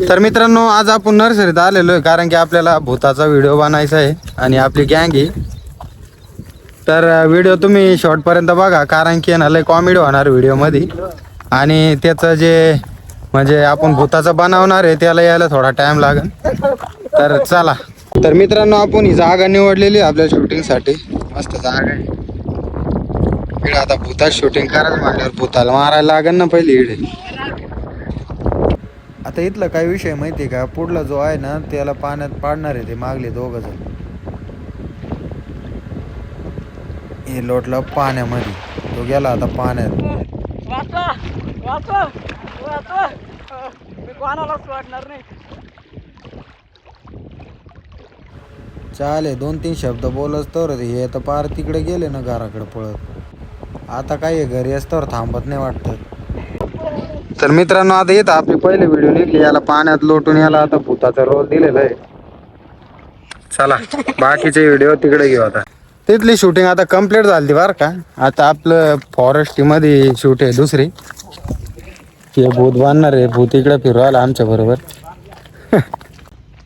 तर मित्रांनो आज आपण नर्सरीत आलेलो आहे कारण की आपल्याला भूताचा व्हिडिओ बनायचा आहे आणि आपली गँग आहे. तर व्हिडिओ तुम्ही शॉर्टपर्यंत बघा कारण की ना लय कॉमेडी होणार व्हिडिओमध्ये. आणि त्याचं जे म्हणजे आपण भूताचं बनवणार आहे त्याला यायला थोडा टाइम लागेल. तर चला. तर मित्रांनो आपण ही जागा निवडलेली आपल्या शूटिंगसाठी मस्त जागा आहे. इकडे आता भूतात शूटिंग करायचं म्हटल्यावर भूताला मारायला लागेल ना पहिली इकडे. आता इथला काय विषय माहिती आहे का? पुढला जो आहे ना त्याला पाण्यात पाडणार आहे ते मागले दोघ जण. हे लोटला पाण्यामध्ये. तो गेला आता पाण्यात. चाले दोन तीन शब्द बोलच तर हे तर पार तिकडे गेले ना घराकडे पळत. आता काय घरी असतं थांबत नाही वाटत. तर मित्रांनो आता येत आपली पहिले व्हिडिओ निघली. याला पाण्यात लोटून याला आता भूताचा रोल दिलेला आहे. चला बाकीचे व्हिडिओ तिकडे घेऊ आता. तिथली शूटिंग आता कंप्लीट झाली बरं का. आता आपलं फॉरेस्टमध्ये शूट आहे दुसरी. हे भूत बांधणार आहे. भूत इकडे फिरवायला आमच्या बरोबर.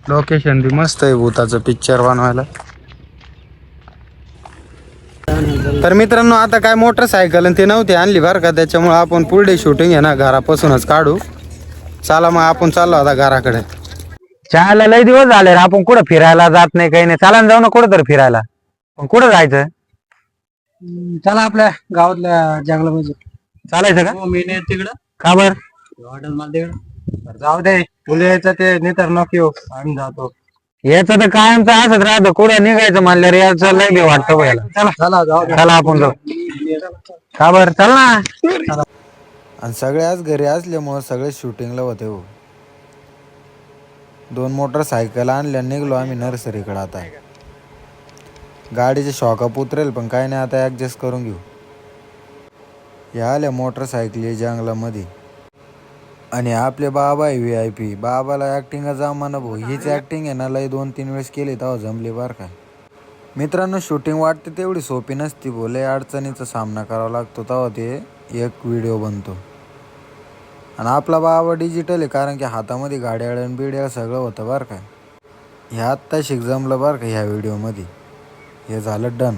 लोकेशन बी मस्त आहे भूताचं पिक्चर बनवायला. तर मित्रांनो आता काय मोटरसायकल आणि ते नव्हती आणली बरं का त्याच्यामुळे आपण पुढे शूटिंग आहे ना घरापासूनच काढू. चला मग आपण चाललो आता घराकडे. चहाला लय दिवस झाले रे आपण कुठं फिरायला जात नाही काही नाही. चला ना जाऊ ना कुठं तर फिरायला. पण कुठं जायचं? चला आपल्या गावातल्या जंगलामध्ये चालायचं का? मी नाही तिकडं. का बर? हॉटेल मला तिकडं. जाऊ दे. तुला यायचं ते नाही तर नको आम्ही जातो. याचं तर कायमचं असंच राहतं. कुठं निघायचं म्हणलं रे याचं लय बी वाटतं बघायला. चला. चला जाऊ दे. चला आपण जाऊ. का बर? चल ना. आणि सगळ्याच घरी असल्यामुळं सगळे शूटिंगला होते हो. दोन मोटरसायकल आणल्या निघलो आम्ही नर्सरीकडे आता. गाडीचे शॉकअप उतरेल पण काय नाही आता ॲडजस्ट करून घेऊ. या आल्या मोटरसायकली जंगलामध्ये. आणि आपले बाबा आहे व्ही आय पी बाबाला ॲक्टिंग जमाना भाऊ. हीच ॲक्टिंग आहे ना लय दोन तीन वेळेस केली तेव्हा जमली बरं काय मित्रांनो शूटिंग वाटते तेवढी सोपी नसती बोले अडचणीचा सामना करावा लागतो तेव्हा ते एक व्हिडिओ बनतो. आणि आपला बाबा डिजिटल आहे कारण की हातामध्ये गाड्या आणि बिड्या सगळं होतं बरं काय हे आत्ता शिक जमलं बरं का ह्या व्हिडिओमध्ये हे झालं डन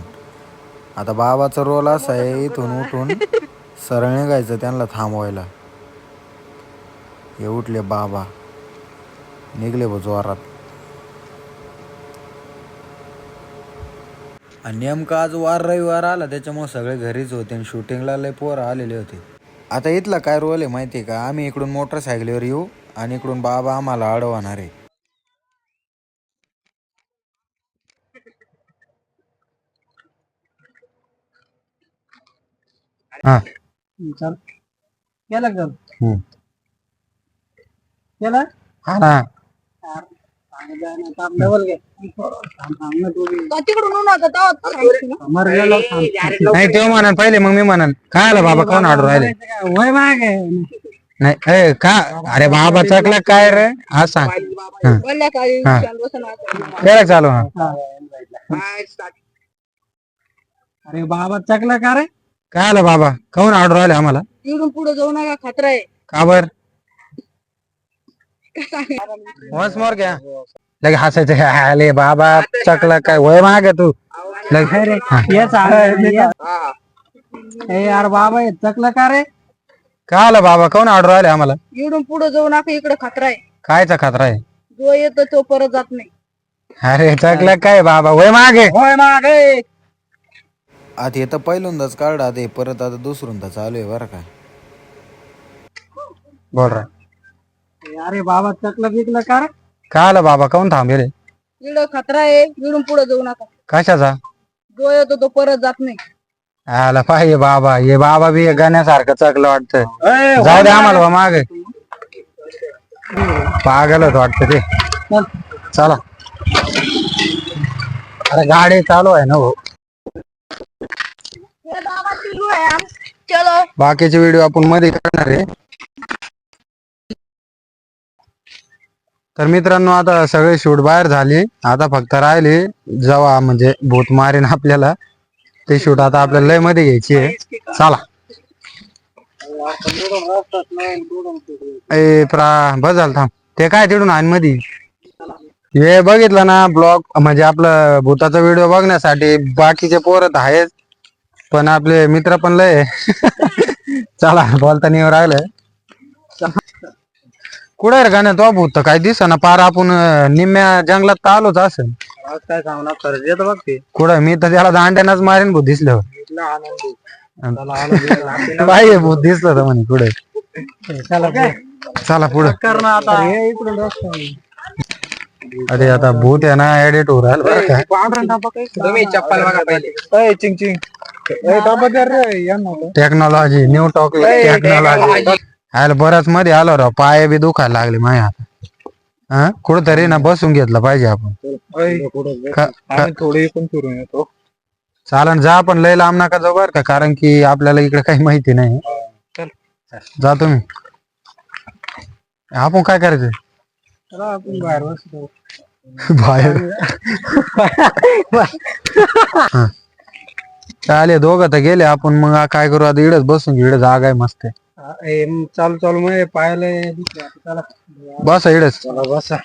आता बाबाचा रोल असा आहे इथून उठून सरळ निघायचं त्यांना थांबवायला. हे उठले बाबा. निघले बा जोरात. आणि नेमकं आज वार रविवार आला त्याच्यामुळे सगळे घरीच होते आणि शूटिंगला लय पोरं आलेले होते. आता इथला काय रोल आहे माहिती आहे का? आम्ही इकडून मोटरसायकलीवर येऊ आणि इकडून बाबा आम्हाला अडवणार आहे. हा. चल. गेला का? गेला हा ना. नाही तेव्हा म्हणा पहिले मग मी म्हणन काय आलं बाबा कोण ऑर्डर राहिले? वय माग नाही ए, का? अरे बाबा चकला काय रे? हा सांग. हा. केलं चालू हा. अरे बाबा चकला का रे? काय आलं बाबा? कोण ऑर्डर आले आम्हाला? इकडून पुढे जाऊ नका खतरा आहे. का बर? वन्स मोर घ्या लगे हसायचं आले बाबा चकला काय वय माग तू. लगे हा. ए यार बाबा हे चकला का रे? काय आलं बाबा कोण ऑर्डर आले आम्हाला? इकडून पुढे जाऊ नका इकडे खतरा आहे. कायचा खतरा आहे? जो येतो तो परत जात नाही. अरे चकला काय बाबा वय मागे. होय माग. आता हे तर पहिल्यांदाच काढ आता हे परत आता दुसऱ्यांदा चालू आहे बरं का. बोल रा. अरे बाबा चकला बिकला का काय आलं बाबा? कोण थांबेले? इकडे खतरा आहे इकडून पुढे जाऊ नका. कशाचा? जो येतो तो परत जात नाही. आला पाहिजे बाबा. हे बाबा बी गाण्यासारखं चकलं वाटतं. जाऊ दे आम्हाला बा मागे. पागल होत वाटत ते. चला. अरे गाडी चालू आहे ना भाऊ. चलो. बाकीचे व्हिडिओ आपण मध्ये करणार आहे. तर मित्रांनो आता सगळे शूट बाहेर झाले. आता फक्त राहिले जेव्हा म्हणजे भूत मारीन आपल्याला. ते शूट आता आपल्याला लयमध्ये घ्यायची आहे. चला. ए प्रा बस झालं थांब. ते काय तिडून आण मधी? हे बघितलं ना ब्लॉग म्हणजे आपलं भूताचा व्हिडिओ बघण्यासाठी बाकीचे पोरत आहेत पण आपले मित्र पण लय चला बोलताना राहिलंय. राहिलं कुठे रे गाण्या तो भूत काय दिस ना पार आपण अं, निम्म्या जंगलात तर आलोच असेल. आज काय सांगणार? खरंच येतं बघ ते. कुठं? मी तर त्याला दांड्यानच मारेन भूत दिसल्यावर. इथला आनंदी लागते. बाई भूत दिसलं तर म्हणे पुढे चला काय चला पुढे. कर ना आता. हे इकडून रस्ता आहे. अरे आता भूत आहे ना एडिट हो राहिला बरं का? तुम्ही चप्पल बघा पहिले. चिंग चिंग. डबा द्या रे टेक्नॉलॉजी न्यू टॉक टेक्नॉलॉजी आयला बराच मध्ये आलो राव पाय बी दुखायला लागले माझ्या आता हा कुठंतरी ना बसून घेतलं पाहिजे आपण. क- क- आम्ही थोडे इकडून फिरून येतो. चालन जा पण लय लांब नका जाऊ बर का कारण की आपल्याला इकडे काही माहिती नाही. चल. जा तुम्ही. आपण काय करायचं? चला आपण बाहेर बसतो. बाहेर? हा. चालेल दोघं तर गेले आपण मग काय करू आता इडच बसून घेऊ इकडे जागा आहे मस्त आहे. चालू चालू मग पायाला दुखलं आता. चला. बस इडच. चला बसा.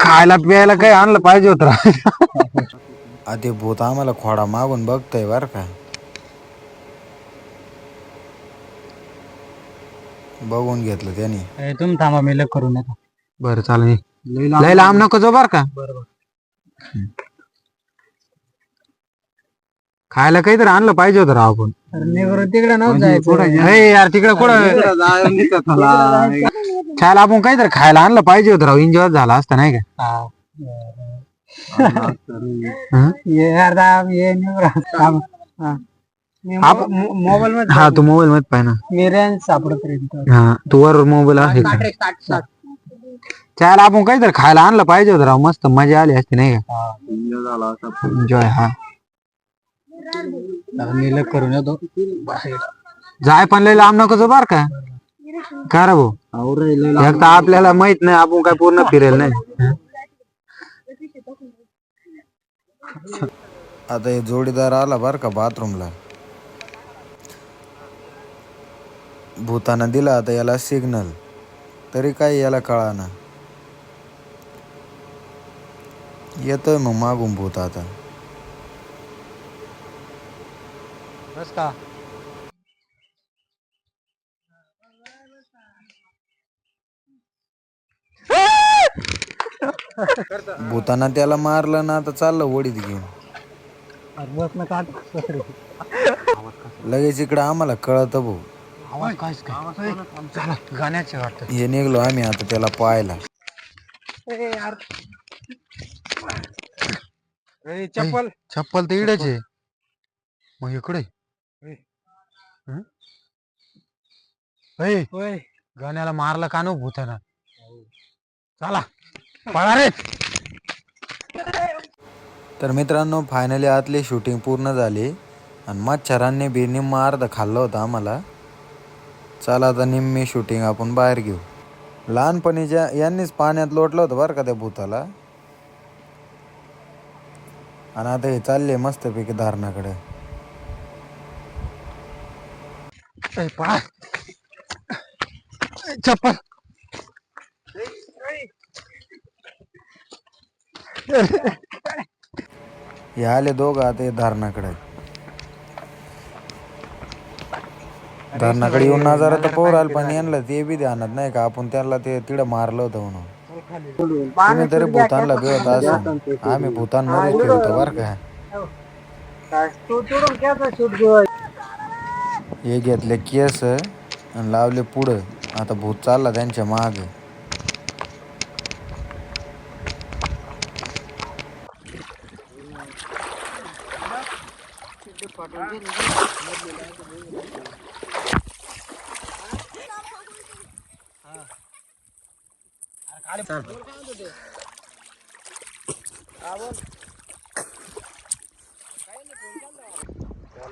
खायला प्यायला काही आणलं पाहिजे होत आ ते भूत आम्हाला खोडा मागून बघतय बर का. बघून घेतलं त्यांनी. तुम्ही थांबा मी लग करून येतो. बरं चालेल. लय लांब नको जाऊ बर का. खायला काहीतरी आणलं पाहिजे होतं राव आपण. तिकडे नव्हतं जायचं. अरे यार तिकडे कुठं? खायला आपण काहीतरी खायला आणलं पाहिजे होतं राव. एन्जॉय झाला असता नाही का? हं? आप- मोबाईल मध्ये हा तू मोबाईल मध्ये पाहिजे ना. मी रेंज सापडत हा तू वर मोबाईल आहे का? चायला आपण काहीतरी खायला आणलं पाहिजे होतं राव. मस्त मजा आली असती नाही का? एन्जॉय हा. लग करून येतो. जाय पण लय लांब नको जाऊ बर का. का रे भाऊ? एक तर आपल्याला माहीत नाही आपण काय पूर्ण फिरेल नाही. आता हे जोडीदार आला बर का बाथरूमला. भूतानं दिला आता याला सिग्नल तरी काय याला कळाना. येतोय मग मागून भूत आता. बस का भूतानं त्याला मारलं ना आता चाललं वडीत घेऊन. बस ना काट लगेच इकडं आम्हाला कळतं भाऊ. आवाज काय? चला गाण्याचे वाटत. हे निघलो आम्ही आता त्याला पाहायला. चप्पल. चप्पल तर इडच आहे. मग इकडे. ऐ, होय गाण्याला मारलं का नो भूताना? चला पळा रे. तर मित्रांनो फायनली आतली शूटिंग पूर्ण झाली. आणि मच्छरांनी बी निम्म अर्ध खाल्लं होतं आम्हाला. चला आता निम्मी शूटिंग आपण बाहेर घेऊ. लहानपणी ज्या यांनीच पाण्यात लोटलं होतं बरं का त्या भूताला. आणि आता हे चालले मस्तपैकी धारणाकडे. पळा. चप्पल. हे आले दोघं आता हे धारणाकडे. धारणाकडे येऊन नजारा तर पोर आलं पण यांना ते बी ध्यानात नाही का? आपण त्यांना ते तिडं मारलं होतं म्हणून. तुम्ही तरी भूतानला भिवत असून आम्ही भूतांमध्ये फिरतो बरं का? तू चोरून घ्यायचा शूट घेऊ हे घेतले केस आणि लावले पुढं. आता भूत चालला त्यांच्या माग.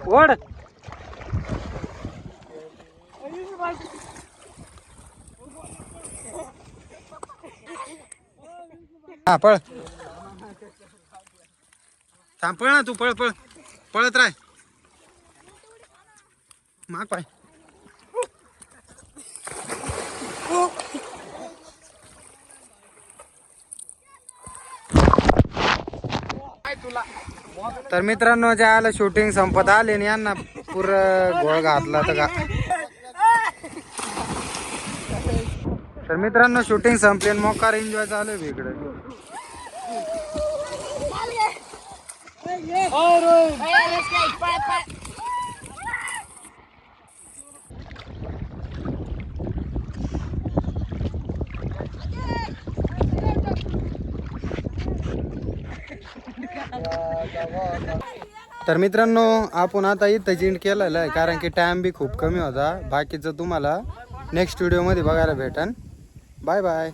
ओढ. हा पळ. थांब पळ ना तू पळ पळ. पळत राय माग पाय. तर मित्रांनो जे आलं शूटिंग संपत आले आणि यांना पुर गोळ घातला तर का? तर मित्रांनो शूटिंग संपली मोकार एन्जॉय झालं वेगळं तर मित्रांनो आपण आता इथं जिंट केलेलं आहे कारण की टाइम बी खूप कमी होता. बाकीचं तुम्हाला नेक्स्ट व्हिडिओमध्ये बघायला भेटन. Bye bye